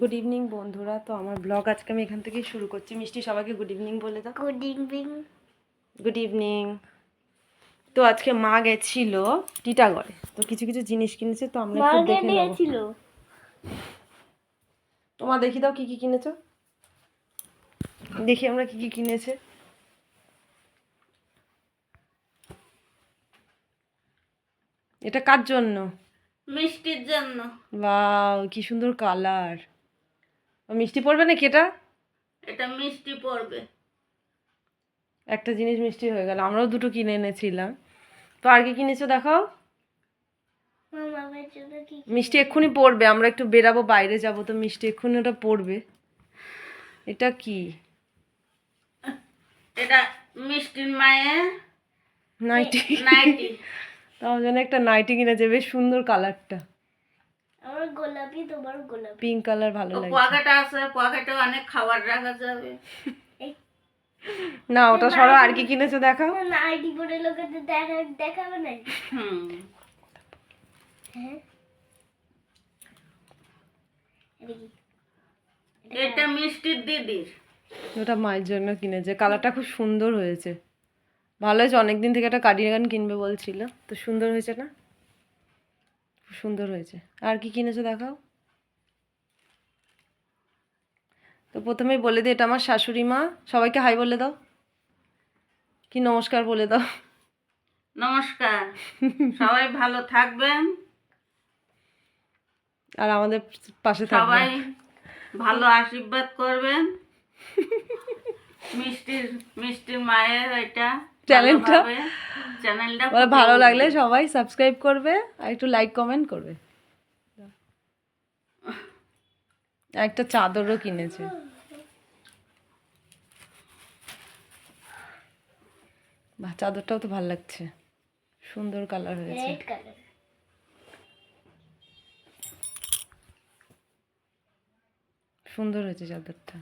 Good evening বন্ধুরা। তো আমার ব্লগ আজকে আমি এখান থেকেই শুরু করছি। মিষ্টি সবাইকে গুড ইভিনিং বলে দাও। গুড ইভিনিং গুড ইভিনিং তো আজকে মা গেছিল টিটাগড়ে। তো কিছু কিছু জিনিস কিনেছে তো আমরা একটু দেখে নেব। ছিল তোমার দেখি দাও কি কি কিনেছো। দেখি আমরা কি কি কিনেছে। এটা কার জন্য? মিষ্টির জন্য। বাও কি সুন্দর কালার মিষ্টি পড়বে নাকি এটা? এটা মিষ্টি পড়বে। একটা জিনিস মিষ্টি হয়ে গেল আমরাও দুটো কিনে এনেছিলাম। তো আর কি কিনেছো দেখাও মিষ্টি এক্ষুনি পড়বে আমরা একটু বেরাবো বাইরে যাব তো মিষ্টি এক্ষুনি ওটা পড়বে। এটা কি? এটা মিষ্টির মায়ের নাইটি। নাইটি। তার জন্য একটা নাইটি কিনেছে বেশ সুন্দর কালারটা। আমার গোলাপি তোমার গোলাপি। পিঙ্ক কালার ভালো লাগে পকেট আছে পকেটে অনেক খাবার রাখা যাবে। না ওটা সরো আর কি কিনেছো দেখাও। নাইটি পরে লোকেদের দেখা দেখাবে না। হুম। হ্যাঁ। এটা মিষ্টির দিদির। ওটা মায়ের জন্য কিনেছে। কালারটা খুব সুন্দর হয়েছে। ভালো হয়েছে অনেকদিন থেকে একটা কার্ডিগান কিনবে বলছিল। তো সুন্দর হয়েছে না? খুব সুন্দর হয়েছে। আর কি কিনেছো দেখাও। তো প্রথমেই বলে দিই এটা আমার শাশুড়ি মা। সবাইকে হাই বলে দাও। কি নমস্কার বলে দাও। নমস্কার। সবাই ভালো থাকবেন। আর আমাদের পাশে সবাই ভালো আশীর্বাদ করবেন। মিষ্টির মিষ্টির মায়ের এটা। চ্যানেলটা? চ্যানেলটা ভালো লাগলে সবাই সাবস্ক্রাইব করবে আর একটু লাইক কমেন্ট করবে। আর একটা চাদরও কিনেছে। বাহ চাদরটাও তো ভালো লাগছে। সুন্দর কালার হয়েছে। সুন্দর হয়েছে চাদরটা।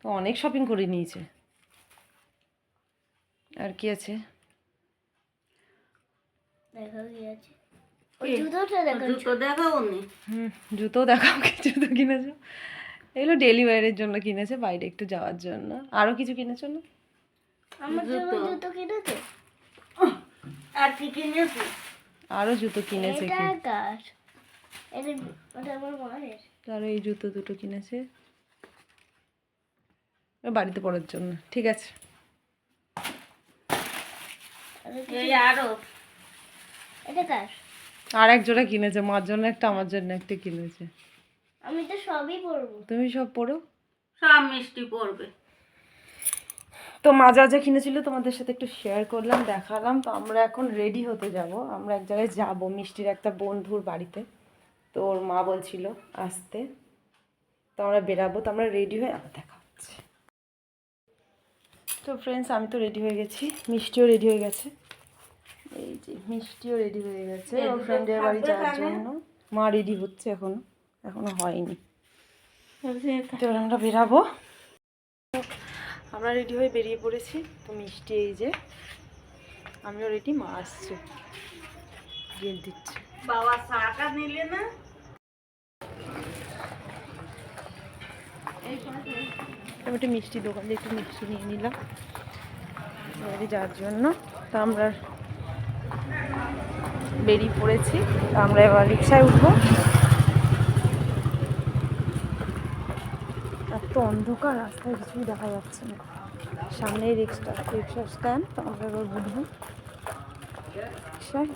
তো অনেক শপিং করে নিয়েছে। আর কি আছে? জুতো দেখাও জুতো কি জুতো কিনেছো? এগুলো ডেলি ওয়ারের জন্য কিনেছে বাইরে একটু যাওয়ার জন্য। আরও কিছু কিনেছো না? আমার জন্য জুতো। কিনেছে। আর কি কিনেছে? আরও জুতো কিনেছে এটা কি? এই জুতো দুটো কিনেছে। বাড়িতে পড়ার জন্য। ঠিক আছে। আরও। এটা কার? আর এক জোড়া কিনেছে মার জন্য একটা আমার জন্য একটা কিনেছে। আমি তো সবই পরবো। তুমি সব পড়ো সব মিষ্টি পড়বে তো মা যা যা কিনেছিল তোমাদের সাথে একটু শেয়ার করলাম দেখালাম। তো আমরা এখন রেডি হতে যাব। আমরা এক জায়গায় যাব মিষ্টির একটা বন্ধুর বাড়িতে। তো ওর মা বলছিল আসতে। তো আমরা বেরাবো। তো আমরা রেডি হয়ে আবার দেখা হচ্ছে। তো ফ্রেন্ডস আমি তো রেডি হয়ে গেছি। মিষ্টিও রেডি হয়ে গেছে। এই যে মিষ্টিও রেডি হয়ে গেছে। ওর ফ্রেন্ডের বাড়ি যাওয়ার জন্য। মা রেডি হচ্ছে এখনও। এখনও হয়নি। তো আমরা বেরাবো। আমরা রেডি হয়ে বেরিয়ে পড়েছি। তো মিষ্টি এই যে। আমিও রেডি মা আসছে। গেট দিচ্ছে। বাবা চাটা নিলে না? আমি একটা মিষ্টি দোকান একটু মিষ্টি নিয়ে নিলাম বাইরে যাওয়ার জন্য। তো আমরা বেরিয়ে পড়েছি। আমরা এবার রিক্সায় উঠবো। এত অন্ধকার, রাস্তায় কিছুই দেখা যাচ্ছে না। সামনেই রিক্সা রিক্সা স্ট্যান্ড তো আমরা এবার উঠবো। রিক্সায়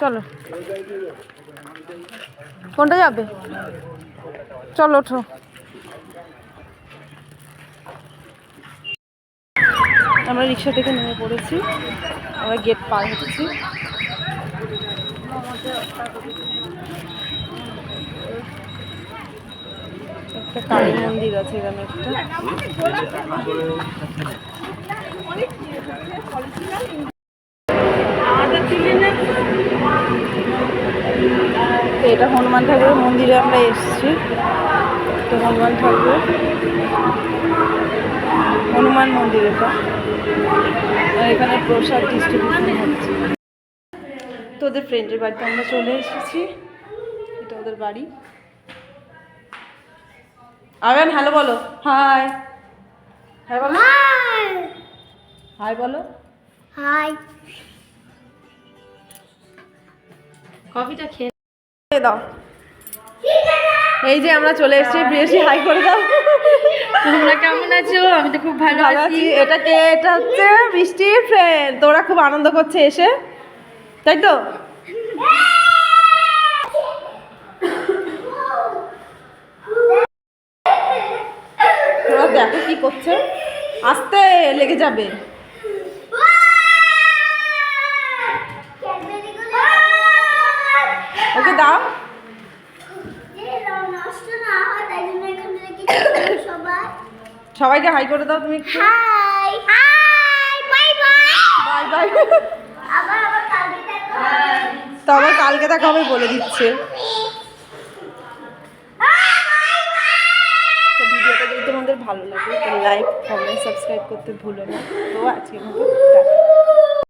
চলো। কোনটা যাবে? চলো, ওঠো। আমরা রিক্সা থেকে নেমে পড়েছি। আমরা গেট পার হচ্ছি। একটা কালী মন্দির আছে এখানে একটা। এটা হনুমান ঠাকুরের মন্দিরে আমরা এসেছি। তো হনুমান ঠাকুর। হনুমান মন্দির এটা। আর এখানে প্রসাদ ডিস্ট্রিবিউশন হচ্ছে। তো ওদের ফ্রেন্ডের বাড়িতে আমরা চলে এসেছি। এটা ওদের বাড়ি। আবেন হ্যালো বলো। হাই হাই বলো। হাই হাই বলো। হাই কফিটা খেয়ে দাও। এই যে আমরা চলে এসেছি বেশি হাই করে দাও। তোমরা কেমন আছো? আমি তো খুব ভালো আছি। এটা কে? এটা হচ্ছে বৃষ্টির ফ্রেন্ড তোরা খুব আনন্দ করছে এসে। তাই তো? তোরা দেখো কি করছে। আস্তে লেগে যাবে। ওকে দাও। সবাইকে হাই করে দাও তুমি হাই কালকে তো আবার কালকে দেখা হবে বলে দিচ্ছে। তো ভিডিওটা যদি তোমাদের ভালো লাগে লাইক কমেন্ট সাবস্ক্রাইব করতে ভুলো না। তো আজকের মতো